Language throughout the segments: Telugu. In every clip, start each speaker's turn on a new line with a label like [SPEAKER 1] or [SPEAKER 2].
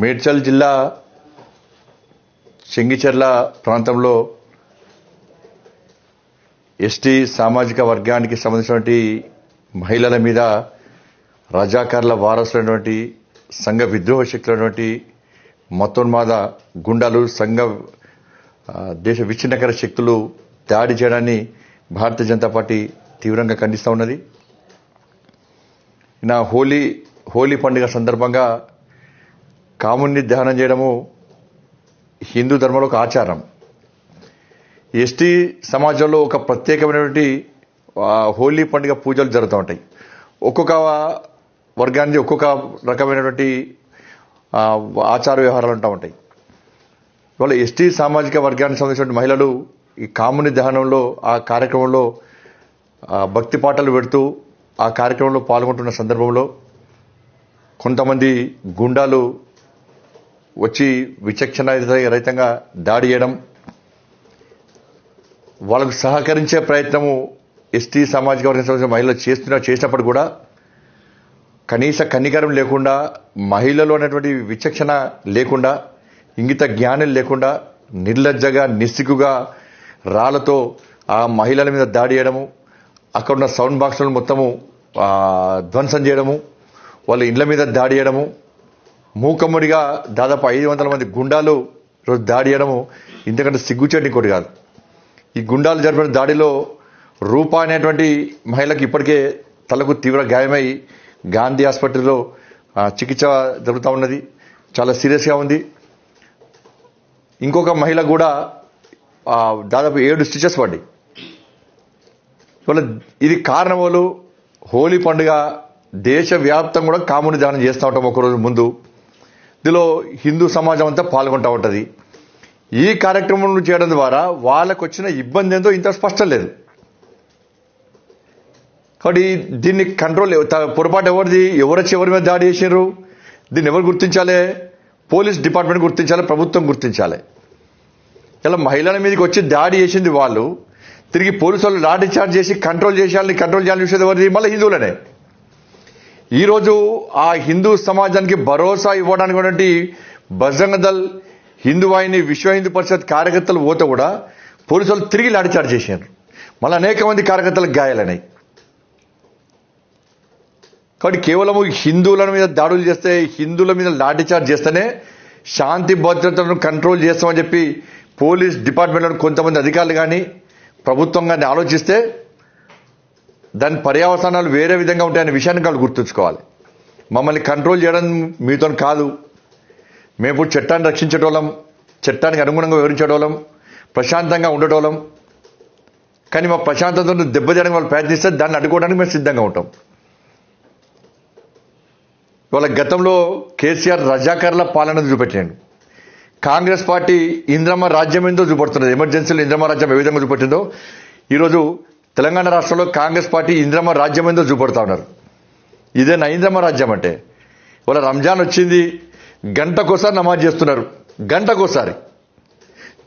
[SPEAKER 1] మేడ్చల్ జిల్లా చెంగిచెర్ల ప్రాంతంలో ఎస్టీ సామాజిక వర్గానికి సంబంధించినటువంటి మహిళల మీద రజాకార్ల వారసులైనటువంటి సంఘ విద్రోహ శక్తులైనటువంటి మతోన్మాద గుండాలు సంఘ దేశ విచ్ఛిన్నకర శక్తులు దాడి చేయడాన్ని భారతీయ జనతా పార్టీ తీవ్రంగా ఖండిస్తూ ఉన్నది. నా హోలీ హోలీ పండుగ సందర్భంగా కాముణ్ణి దహనం చేయడము హిందూ ధర్మంలో ఒక ఆచారం. ఎస్టీ సమాజంలో ఒక ప్రత్యేకమైనటువంటి హోలీ పండుగ పూజలు జరుగుతూ ఉంటాయి. ఒక్కొక్క వర్గానికి ఒక్కొక్క రకమైనటువంటి ఆచార వ్యవహారాలు ఉంటా ఉంటాయి. ఇవాళ ఎస్టీ సామాజిక వర్గానికి సంబంధించిన మహిళలు ఈ కాముని దహనంలో ఆ కార్యక్రమంలో భక్తి పాటలు పెడుతూ ఆ కార్యక్రమంలో పాల్గొంటున్న సందర్భంలో కొంతమంది గుండాలు వచ్చి విచక్షణ రహితంగా దాడి చేయడం వాళ్ళకు సహకరించే ప్రయత్నము ఎస్టీ సామాజిక వర్గ సమస్య మహిళలు చేస్తున్నా చేసినప్పుడు కూడా కనీస కనికరం లేకుండా మహిళలు అనేటువంటి విచక్షణ లేకుండా ఇంగిత జ్ఞానం లేకుండా నిర్లజ్జగా నిస్సిగ్గుగా రాళ్ళతో ఆ మహిళల మీద దాడి చేయడము అక్కడున్న సౌండ్ బాక్స్లను మొత్తము ధ్వంసం చేయడము వాళ్ళ ఇండ్ల మీద దాడి చేయడము మూకమ్ముడిగా దాదాపు ఐదు వందల మంది గుండాలు రోజు దాడి చేయడము ఇంతకంటే సిగ్గుచేటి ఇంకోటి కాదు. ఈ గుండాలు జరిపిన దాడిలో రూపా అనేటువంటి మహిళకి ఇప్పటికే తలకు తీవ్ర గాయమై గాంధీ ఆసుపత్రిలో చికిత్స జరుగుతూ ఉన్నది. చాలా సీరియస్గా ఉంది. ఇంకొక మహిళ కూడా దాదాపు ఏడు స్టిచెస్ పడ్డాయి. ఇవాళ ఇది కారణములు హోలీ పండుగ దేశవ్యాప్తం కూడా కాముని దానం చేస్తూ ఉంటాం ఒకరోజు ముందు. ఇందులో హిందూ సమాజం అంతా పాల్గొంటూ ఉంటుంది. ఈ కార్యక్రమం చేయడం ద్వారా వాళ్ళకు వచ్చిన ఇబ్బంది ఏందో ఇంత స్పష్టం లేదు. కాబట్టి దీన్ని కంట్రోల్ పొరపాటు ఎవరిది ఎవరొచ్చి ఎవరి మీద దాడి చేసినారు దీన్ని ఎవరు గుర్తించాలి పోలీస్ డిపార్ట్మెంట్ గుర్తించాలి ప్రభుత్వం గుర్తించాలి. ఇలా మహిళల మీదకి వచ్చి దాడి చేసింది వాళ్ళు తిరిగి పోలీసు వాళ్ళు లాఠీ చార్జ్ చేసి కంట్రోల్ చేసేయాలని కంట్రోల్ చేయాలని చూసేది ఎవరిది? మళ్ళీ హిందువులనే. ఈరోజు ఆ హిందూ సమాజానికి భరోసా ఇవ్వడానికి బజరంగ దళ్ హిందూ వాహిని విశ్వ హిందూ పరిషత్ కార్యకర్తలు పోతే కూడా పోలీసులు తిరిగి లాఠీచార్జ్ చేశారు. మళ్ళీ అనేక మంది కార్యకర్తలకు గాయాలన్నాయి కాబట్టి కేవలం హిందువుల మీద దాడులు చేస్తే హిందువుల మీద లాఠీచార్జ్ చేస్తేనే శాంతి భద్రతలను కంట్రోల్ చేస్తామని చెప్పి పోలీస్ డిపార్ట్మెంట్లో కొంతమంది అధికారులు కానీ ప్రభుత్వం కానీ ఆలోచిస్తే దాని పర్యావసానాలు వేరే విధంగా ఉంటాయనే విషయాన్ని వాళ్ళు గుర్తుంచుకోవాలి. మమ్మల్ని కంట్రోల్ చేయడం మీతో కాదు. మేము ఇప్పుడు చట్టాన్ని రక్షించేటోళ్ళం చట్టానికి అనుగుణంగా వివరించేటోళ్ళం ప్రశాంతంగా ఉండేటోళ్ళం. కానీ మా ప్రశాంతతను దెబ్బతీయడం వాళ్ళు ప్రయత్నిస్తే దాన్ని అడ్డుకోవడానికి మేము సిద్ధంగా ఉంటాం. ఇవాళ గతంలో కేసీఆర్ రజాకర్ల పాలన చూపెట్టాడు. కాంగ్రెస్ పార్టీ ఇంద్రమ రాజ్యం ఏందో చూపడుతున్నది? ఎమర్జెన్సీలో ఇంద్రమ రాజ్యం ఏ విధంగా చూపెట్టిందో ఈరోజు తెలంగాణ రాష్ట్రంలో కాంగ్రెస్ పార్టీ ఇంద్రమ్మ రాజ్యం ఏందో చూపెడతా ఉన్నారు? ఇదే నా ఇంద్రమ్మ రాజ్యం అంటే ఇవాళ రంజాన్ వచ్చింది గంటకోసారి నమాజ్ చేస్తున్నారు గంటకోసారి.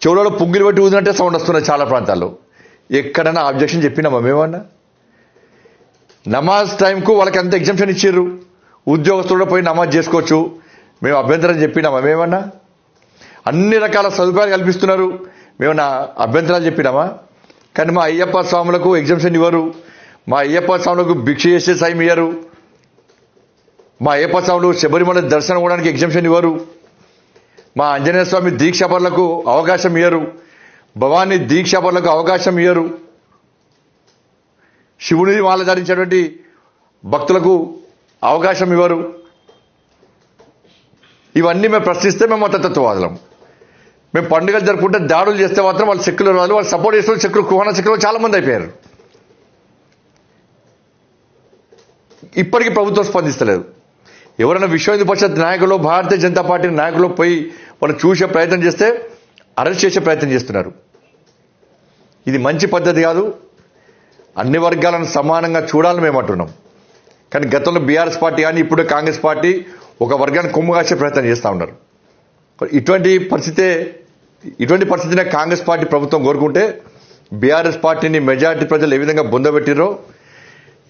[SPEAKER 1] చెవులలో పుగ్గిలు పెట్టి ఊదినట్టే సౌండ్ వస్తున్నాయి చాలా ప్రాంతాల్లో. ఎక్కడైనా ఆబ్జెక్షన్ చెప్పినామా మేమన్నా? నమాజ్ టైంకు వాళ్ళకి అంత ఎగ్జామ్షన్ ఇచ్చారు ఉద్యోగస్తులు పోయి నమాజ్ చేసుకోవచ్చు. మేము అభ్యంతరం చెప్పినామా మేమన్నా? అన్ని రకాల సదుపాయాలు కల్పిస్తున్నారు. మేము నా అభ్యంతరాలు చెప్పినామా? కానీ మా అయ్యప్ప స్వాములకు ఎగ్జామ్షన్ ఇవ్వరు. మా అయ్యప్ప స్వాములకు భిక్ష చేసే సాయం ఇవ్వరు మా అయ్యప్ప స్వాములు శబరిమల దర్శనం అవడానికి ఎగ్జామ్షన్ ఇవ్వరు. మా ఆంజనేయ స్వామి దీక్షాపరులకు అవకాశం ఇవ్వరు భవానీ దీక్షాపరులకు అవకాశం ఇవ్వరు శివుని మాల ధరించేటువంటి భక్తులకు అవకాశం ఇవ్వరు. ఇవన్నీ మేము ప్రశ్నిస్తే మేము మతతత్వవాదులం. మేము పండుగలు జరుపుకుంటే దాడులు చేస్తే మాత్రం వాళ్ళు సెక్యులర్ వాళ్ళు వాళ్ళు సపోర్ట్ చేసిన సెక్యులర్ కుహాన సెక్యులర్ చాలా మంది అయిపోయారు. ఇప్పటికీ ప్రభుత్వం స్పందిస్తలేదు. ఎవరైనా విశ్వ హిందూ పరిషత్ నాయకులు భారతీయ జనతా పార్టీ నాయకులు పోయి వాళ్ళు చూసే ప్రయత్నం చేస్తే అరెస్ట్ చేసే ప్రయత్నం చేస్తున్నారు. ఇది మంచి పద్ధతి కాదు. అన్ని వర్గాలను సమానంగా చూడాలని మేము అంటున్నాం. కానీ గతంలో బీఆర్ఎస్ పార్టీ కానీ ఇప్పుడు కాంగ్రెస్ పార్టీ ఒక వర్గాన్ని కొమ్ము కాసే ప్రయత్నం చేస్తూ ఉన్నారు. ఇటువంటి పరిస్థితే ఇటువంటి పరిస్థితినే కాంగ్రెస్ పార్టీ ప్రభుత్వం కోరుకుంటే బీఆర్ఎస్ పార్టీని మెజారిటీ ప్రజలు ఏ విధంగా బొందబెట్టిరో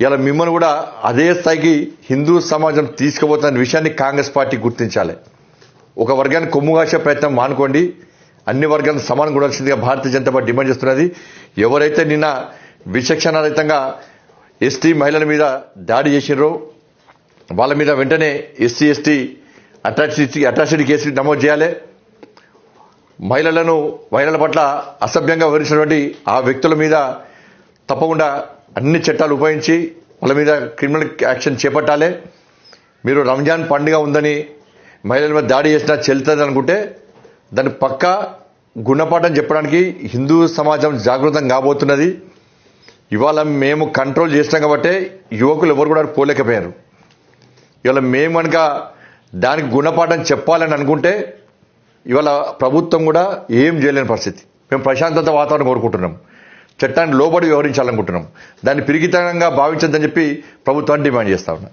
[SPEAKER 1] ఇలా మిమ్మల్ని కూడా అదే స్థాయికి హిందూ సమాజం తీసుకుపోతున్న విషయాన్ని కాంగ్రెస్ పార్టీ గుర్తించాలి. ఒక వర్గాన్ని కొమ్ము కాసే ప్రయత్నం మానుకోండి. అన్ని వర్గాలను సమానం కూడాల్సిందిగా భారతీయ జనతా పార్టీ డిమాండ్ చేస్తున్నది. ఎవరైతే నిన్న విచక్షణారహితంగా ఎస్టీ మహిళల మీద దాడి చేసినారో వాళ్ళ మీద వెంటనే SC ST atrocity atrocity case నమోదు చేయాలి. మహిళలను మహిళల పట్ల అసభ్యంగా వివరించినటువంటి ఆ వ్యక్తుల మీద తప్పకుండా అన్ని చట్టాలు ఉపయోగించి వాళ్ళ మీద క్రిమినల్ యాక్షన్ చేపట్టాలి. మీరు రంజాన్ పండుగ ఉందని మహిళల మీద దాడి చేసినా చెల్లుతుంది అనుకుంటే దాన్ని పక్కా గుణపాఠం చెప్పడానికి హిందూ సమాజం జాగృతం కాబోతున్నది. ఇవాళ మేము కంట్రోల్ చేసినాం కాబట్టి యువకులు ఎవరు కూడా పోలేకపోయారు. ఇవాళ మేము కనుక దానికి గుణపాఠం చెప్పాలని అనుకుంటే ఇవాళ ప్రభుత్వం కూడా ఏం చేయలేని పరిస్థితి. మేము ప్రశాంతత వాతావరణం కోరుకుంటున్నాం. చట్టాన్ని లోబడి వ్యవహరించాలనుకుంటున్నాం. దాన్ని పిరిగితనంగా భావించద్దని చెప్పి ప్రభుత్వాన్ని డిమాండ్ చేస్తా ఉన్నాం.